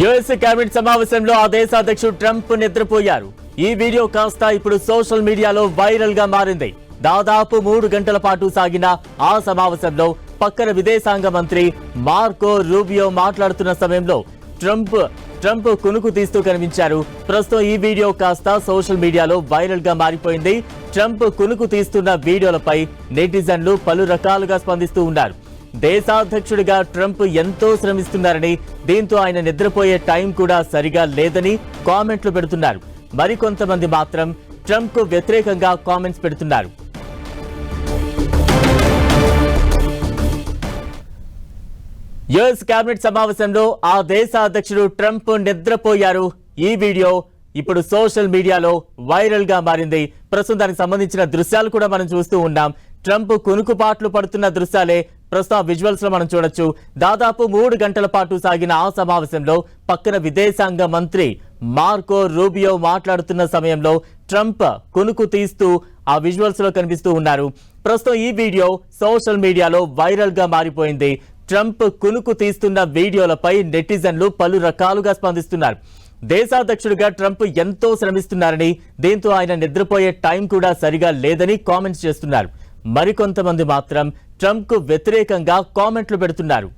US cabinet సమావేశంలో ఆ దేశ అధ్యక్షుడు ట్రంప్ నిద్రపోయారు. ఈ వీడియో కాస్త ఇప్పుడు సోషల్ మీడియాలో వైరల్గా మారింది. దాదాపు మూడు గంటల పాటు సాగిన ఆ సమావేశంలో పక్కన విదేశాంగ మంత్రి మార్కో రూబియో మాట్లాడుతున్న సమయంలో ట్రంప్ ట్రంప్ కునుకు తీస్తూ కనిపించారు. ప్రస్తుతం ఈ వీడియో కాస్త సోషల్ మీడియాలో వైరల్గా మారిపోయింది. ట్రంప్ కునుకు తీస్తున్న వీడియోలపై నెటిజన్లు పలు రకాలుగా స్పందిస్తూ ఉన్నారు. దేశాధ్యక్షుడిగా ట్రంప్ ఎంతో శ్రమిస్తున్నారని దీంతో ఆయన నిద్రపోయే టైం కూడా సరిగా లేదని కామెంట్లు పెడుతున్నారు. మరికొంతమంది మాత్రం ట్రంప్కు వ్యతిరేకంగా కామెంట్స్ పెడుతున్నారు. యుఎస్ కేబినెట్ సమావేశంలో ఆ దేశ అధ్యక్షుడు ట్రంప్ నిద్రపోయారు. ఈ వీడియో ఇప్పుడు సోషల్ మీడియాలో వైరల్గా మారింది. ప్రస్తుతం దానికి సంబంధించిన దృశ్యాలు కూడా మనం చూస్తూ ఉన్నాం. ట్రంప్ కునుకుపాట్లు పడుతున్న దృశ్యాలే ప్రస్తుతం విజువల్స్లో మనం చూడొచ్చు. దాదాపు మూడు గంటల పాటు సాగిన ఆ సమావేశంలో పక్కన విదేశాంగ మంత్రి మార్కో రూబియో మాట్లాడుతున్న సమయంలో ట్రంప్ కొనుకు తీస్తూ ఆ విజువల్స్లో కనిపిస్తూ ఉన్నారు. ప్రస్తుతం ఈ వీడియో సోషల్ మీడియాలో వైరల్గా మారిపోయింది. ట్రంప్ కునుకు తీస్తున్న వీడియోలపై నెటిజన్లు పలు రకాలుగా స్పందిస్తున్నారు. దేశాధ్యక్షుడిగా ట్రంప్ ఎంతో శ్రమిస్తున్నారని దీంతో ఆయన నిద్రపోయే టైం కూడా సరిగా లేదని కామెంట్స్ చేస్తున్నారు. మరికొంతమంది మాత్రం ట్రంప్కు వ్యతిరేకంగా కామెంట్లు పెడుతున్నారు.